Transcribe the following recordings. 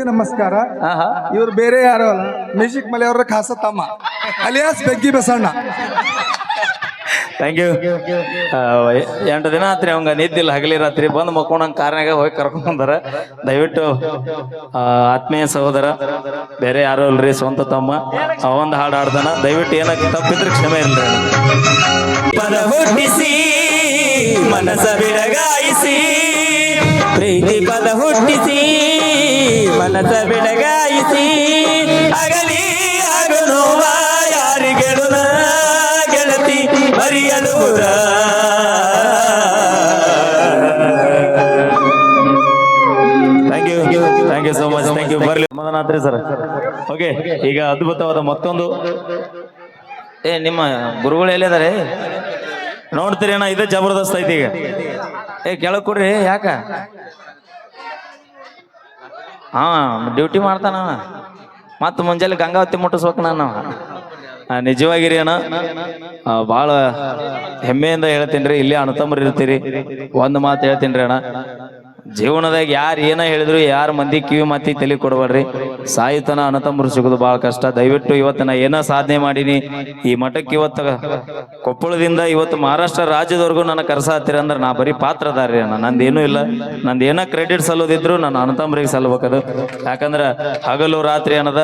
ಎಲ್ರಿಗೂ ನಮಸ್ಕಾರ. ಆಹಾ. ಇವ್ರು ಬೇರೆ ಯಾರು ಅಲ್ಲ ಮ್ಯೂಸಿಕ್ ಮಲೆ ಅವರ ಖಾಸ ತಮ್ಮ. Alias Beggi Basanna. Thank you ಎಂಟು ದಿನ ಆತ್ರಿ ಅವಂಗ ನಿದ್ದಿಲ್ಲ ಹಗಲಿ ರಾತ್ರಿ ಬಂದು ಮಕ್ಕೊಂಡಂಗೆ ಕಾರ್ನಾಗ ಹೋಗಿ ಕರ್ಕೊಂಡ್ ಬಂದಾರ. ದಯವಿಟ್ಟು ಆ, ಆತ್ಮೀಯ ಸಹೋದರ ಬೇರೆ ಯಾರು ಅಲ್ರಿ ಸ್ವಂತ ತಮ್ಮ ಆ ಒಂದು ಹಾಡು ಹಾಡ್ದಾನ. ದಯವಿಟ್ಟು ಏನಕ್ಕೆ ತಪ್ಪಿದ್ರೆ ಕ್ಷಮೆ ಇಲ್ರಿ ಹುಟ್ಟಿಸಿ ಮನಸ ಬಿಡಗಾಯಿಸಿ. ಮನಸ ಬಿಡಗಾಯಿಸಿ ಅಗಲಿ ಆಗು ನೋವ ಯಾರಿಗೆಳು ಗೆಳತಿ ಮರಿಯಲು. Thank you thank you so much thank you ಬರ್ಲಿ ಸಮಾಧಾನ ಸರ್ ಓಕೆ ಈಗ ಅದ್ಭುತವಾದ ಮತ್ತೊಂದು. ಏ ನಿಮ್ಮ ಗುರುಗಳು ಎಲ್ಲಿದ್ದಾರೆ? ನೋಡ್ತೀರಿ ಅಣ್ಣ ಇದೇ ಜಬರ್ದಸ್ತ್ ಐತಿ ಈಗ. ಏ ಕೆಳಗೆ ಕೊಡ್ರಿ ಯಾಕ? ಹಾ, ಡ್ಯೂಟಿ ಮಾಡ್ತಾನ. ಮತ್ತ್ ಮುಂಜಾನೆ ಗಂಗಾವತಿ ಮುಟ್ಟಿಸ್ಬೇಕು ನಾನು ನಿಜವಾಗಿರಿ ಅಣ್ಣ ಬಹಳ ಹೆಮ್ಮೆಯಿಂದ ಹೇಳ್ತೀನಿ ರೀ ಇಲ್ಲೇ ಅಣ್ಣತಮ್ಮರು ಇರ್ತೀರಿ ಒಂದು ಮಾತು ಹೇಳ್ತೀನಿ ರೀ ಅಣ್ಣ. ಜೀವನದಾಗ ಯಾರು ಏನ ಹೇಳಿದ್ರು, ಯಾರ ಮಂದಿ ಕಿವಿ ಮಾತಿ ತಲೆ ಕೊಡಬೇಡ್ರಿ. ಸಾಯಿತನ ಅನತಂಬರು ಸಿಗೋದು ಬಹಳ ಕಷ್ಟ. ದಯವಿಟ್ಟು ಇವತ್ತು ನಾ ಏನ ಸಾಧನೆ ಮಾಡೀನಿ, ಈ ಮಠಕ್ಕೆ ಇವತ್ತು ಕೊಪ್ಪಳದಿಂದ ಇವತ್ತು ಮಹಾರಾಷ್ಟ್ರ ರಾಜ್ಯದವರೆಗೂ ನನ್ನ ಕರ್ಸಾತ್ತೀರ ಅಂದ್ರೆ ನಾ ಬರೀ ಪಾತ್ರದಾರಿ ಅಣ್ಣ. ನಂದೇನೂ ಇಲ್ಲ. ನಂದು ಏನೋ ಕ್ರೆಡಿಟ್ ಸಲ್ಲೋದಿದ್ರು ನನ್ನ ಅನತಂಬರಿಗೆ ಸಲ್ಬೇಕದು. ಯಾಕಂದ್ರ ಹಗಲು ರಾತ್ರಿ ಅನ್ನದ,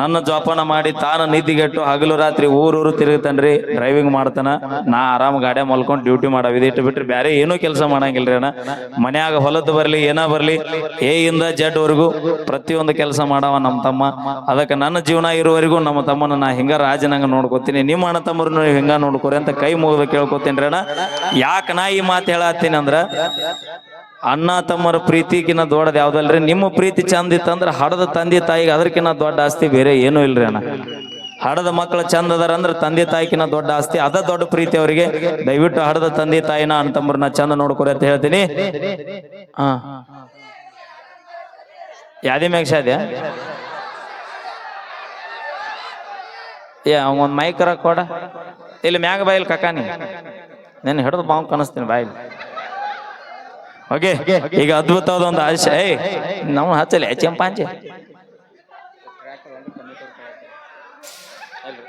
ನನ್ನ ಜೋಪಾನ ಮಾಡಿ ತಾನ ನಿದ್ದಿಗೆಟ್ಟು ಹಗಲು ರಾತ್ರಿ ಊರೂರು ತಿರುಗತನ್ರಿ ಡ್ರೈವಿಂಗ್ ಮಾಡ್ತಾನ. ನಾ ಆರಾಮ್ ಗಾಡಿ ಮಲ್ಕೊಂಡು ಡ್ಯೂಟಿ ಮಾಡವಿದ ಇಟ್ಟು ಬಿಟ್ರೆ ಬೇರೆ ಏನೂ ಕೆಲಸ ಮಾಡಂಗಿಲ್ರಿ ಅಣ್ಣ. ಮನ್ಯಾಗ ಹೊಲದ್ದು ಬರಲಿ, ಏನ ಬರಲಿ, ಎ ಇಂದ ಜಡ್ ವರೆಗೂ ಪ್ರತಿಯೊಂದು ಕೆಲಸ ಮಾಡವ ನಮ್ಮ ತಮ್ಮ. ಅದಕ್ಕೆ ನನ್ನ ಜೀವನ ಇರುವವರೆಗೂ ನಮ್ಮ ತಮ್ಮನ ನಾ ಹಿಂಗ ರಾಜನಂಗ ನೋಡ್ಕೋತೀನಿ. ನಿಮ್ಮ ಅಣ್ಣ ತಮ್ಮರನ್ನು ನೀವು ಹಿಂಗ ನೋಡ್ಕೋರಿ ಅಂತ ಕೈ ಮುಗಿದು ಕೇಳ್ಕೊತೀನಿ ಅಣ್ಣ. ಯಾಕೆ ನಾ ಈ ಮಾತು ಹೇಳತ್ತೀನಿ ಅಂದ್ರ, ಅಣ್ಣ ತಮ್ಮರ ಪ್ರೀತಿಗಿನ್ನ ದೊಡ್ಡದು ಯಾವ್ದಲ್ರಿ? ನಿಮ್ಮ ಪ್ರೀತಿ ಚಂದ ಇತ್ತಂದ್ರ ಹಡದ ತಂದೆ ತಾಯಿಗೆ ಅದಕ್ಕಿನ್ನ ದೊಡ್ಡ ಆಸ್ತಿ ಬೇರೆ ಏನೂ ಇಲ್ರಿ ಅಣ್ಣ. ಹಡದ ಮಕ್ಕಳು ಚಂದ ಅದಾರ ಅಂದ್ರೆ ತಂದೆ ತಾಯಿಕಿನ ದೊಡ್ಡ ಆಸ್ತಿ. ಅದ ದೊಡ್ಡ ಪ್ರೀತಿ ಅವರಿಗೆ. ದಯವಿಟ್ಟು ಹಡದ ತಂದೆ ತಾಯಿನ ಅಣ್ಣ ಚಂದ ನೋಡ್ಕೊರಿ ಅಂತ ಹೇಳ್ತೀನಿ. ಹಾ. ಯಾದಿ ಮ್ಯಾಗ ಅವನ್ ಏ ಅವಂಗೊಂದು ಮೈಕರ ಕೊಡ ಇಲ್ಲಿ ಮ್ಯಾಗ ಬಾಯಿಲ್ ಕಕಾನಿ ನೆನ್ ಹಿಡಿದು ಬಾವು ಕನಸ್ತೀನಿ ಬಾಯಿಲ್ ಓಕೆ ಈಗ ಅದ್ಭುತವಾದ ಒಂದು ಆಶೆ ಏಯ್ ನಾವು ಹಚ್ಚಲಿ ಚಂಪಾಂಚೆ நன்றி